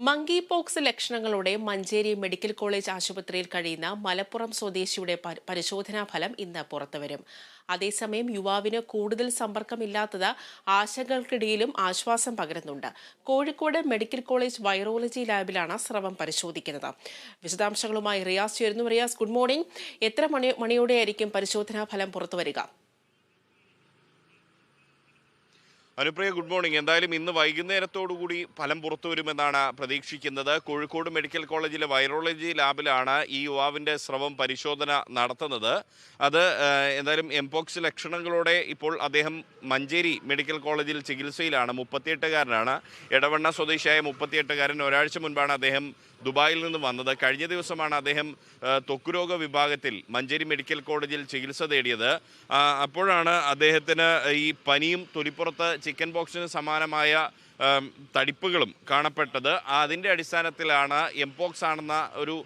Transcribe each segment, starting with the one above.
Monkey pox ലക്ഷണങ്ങളോടെ Manjeri medical college ആശുപത്രിയിൽ കഴിയുന്ന മലപ്പുറം സ്വദേശിയുടെ പരിശോധനാ ഫലം ഇന്ന് പുറത്തുവരും അതേസമയം യുവാവിന് കൂടുതൽ സമ്പർക്കമില്ലാത്തത് ആശങ്കകൾക്കിടയിലും ആശ്വാസം പകരുന്നുണ്ട്. കോഴിക്കോട് മെഡിക്കൽ കോളേജ് വൈറോളജി ലാബിലാണ് സ്രവം പരിശോധിക്കുന്നത്. വിശദാംശങ്ങളുമായി റിയാസ് ചേരുന്നു. Riyas good morning. എത്ര മണി മണിയോടെയായിരിക്കും പരിശോധനാ ഫലം പുറത്തുവരിക അനുപ്രിയ ഗുഡ് മോർണിംഗ്. എന്തായാലും ഇന്ന് വൈകുന്നേരത്തോടുകൂടി ഫലം പുറത്തു വരുമെന്നാണ് പ്രതീക്ഷിക്കുന്നത്. കോഴിക്കോട് മെഡിക്കൽ കോളേജിലെ വൈറോളജി ലാബിലാണ് ഈ യുവാവിന്റെ സ്രവം പരിശോധന നടത്തുന്നത്. അത് എന്തായാലും എംപോക്സ് ലക്ഷണങ്ങളോടെ ഇപ്പോൾ അദ്ദേഹം മഞ്ചേരി മെഡിക്കൽ കോളേജിൽ ചികിത്സയിലാണ്. മുപ്പത്തിയെട്ടുകാരനാണ്. എടവണ്ണ സ്വദേശിയായ മുപ്പത്തിയെട്ടുകാരൻ ഒരാഴ്ച മുൻപാണ് അദ്ദേഹം ദുബായിൽ നിന്ന് വന്നത്. കഴിഞ്ഞ ദിവസമാണ് അദ്ദേഹം തൊക്കുരോഗ വിഭാഗത്തിൽ മഞ്ചേരി മെഡിക്കൽ കോളേജിൽ ചികിത്സ തേടിയത്. അപ്പോഴാണ് അദ്ദേഹത്തിന് ഈ പനിയും തൊലിപ്പുറത്ത് ചിക്കൻ ബോക്സിന് സമാനമായ തടിപ്പുകളും കാണപ്പെട്ടത്. അതിന്റെ അടിസ്ഥാനത്തിലാണ് എംപോക്സ് ആണെന്ന ഒരു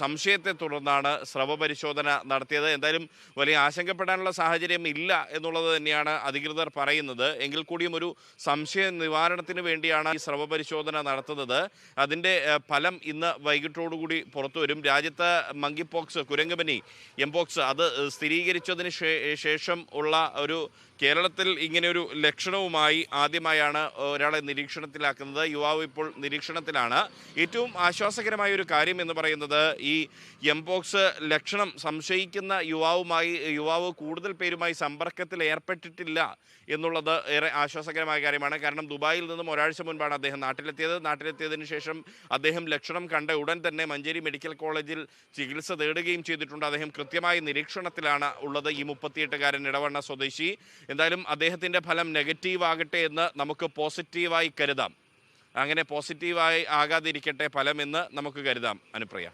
സംശയത്തെ തുടർന്നാണ് സ്രവ പരിശോധന നടത്തിയത്. എന്തായാലും വലിയ ആശങ്കപ്പെടാനുള്ള സാഹചര്യം ഇല്ല എന്നുള്ളത് തന്നെയാണ് അധികൃതർ പറയുന്നത്. എങ്കിൽ കൂടിയും ഒരു സംശയ നിവാരണത്തിന് വേണ്ടിയാണ് ഈ സ്രവ പരിശോധന നടത്തുന്നത്. അതിന്റെ ഫലം ഇന്ന് വൈകിട്ടോടുകൂടി പുറത്തു വരും രാജ്യത്ത് മങ്കിപ്പോക്സ് കുരങ്ങുപനി എംപോക്സ് അത് സ്ഥിരീകരിച്ചതിന് ശേഷം ഉള്ള ഒരു കേരളത്തിൽ ഇങ്ങനെയൊരു ലക്ഷണവുമായി ആദ്യമായാണ് ഒരാളെ നിരീക്ഷണത്തിലാക്കുന്നത്. യുവാവ് ഇപ്പോൾ നിരീക്ഷണത്തിലാണ്. ഏറ്റവും ആശ്വാസകരമായ ഒരു കാര്യം എന്ന് പറയുന്നത് ഈ എംപോക്സ് ലക്ഷണം സംശയിക്കുന്ന യുവാവുമായി യുവാവ് കൂടുതൽ പേരുമായി സമ്പർക്കത്തിൽ ഏർപ്പെട്ടിട്ടില്ല എന്നുള്ളത് ഏറെ ആശ്വാസകരമായ കാര്യമാണ്. കാരണം ദുബായിൽ നിന്നും ഒരാഴ്ച മുൻപാണ് അദ്ദേഹം നാട്ടിലെത്തിയത്. നാട്ടിലെത്തിയതിനു ശേഷം അദ്ദേഹം ലക്ഷണം കണ്ട ഉടൻ തന്നെ മഞ്ചേരി മെഡിക്കൽ കോളേജിൽ ചികിത്സ തേടുകയും ചെയ്തിട്ടുണ്ട്. അദ്ദേഹം കൃത്യമായ നിരീക്ഷണത്തിലാണ് ഉള്ളത്. ഈ മുപ്പത്തിയെട്ടുകാരൻ ഇടവണ്ണ സ്വദേശി. എന്തായാലും അദ്ദേഹത്തിന്റെ ഫലം നെഗറ്റീവ് ആകട്ടെ എന്ന് നമുക്ക് പോസിറ്റീവായി കരുതാം. അങ്ങനെ പോസിറ്റീവായി ആകാതിരിക്കട്ടെ ഫലം എന്ന് നമുക്ക് കരുതാം അനുപ്രിയ.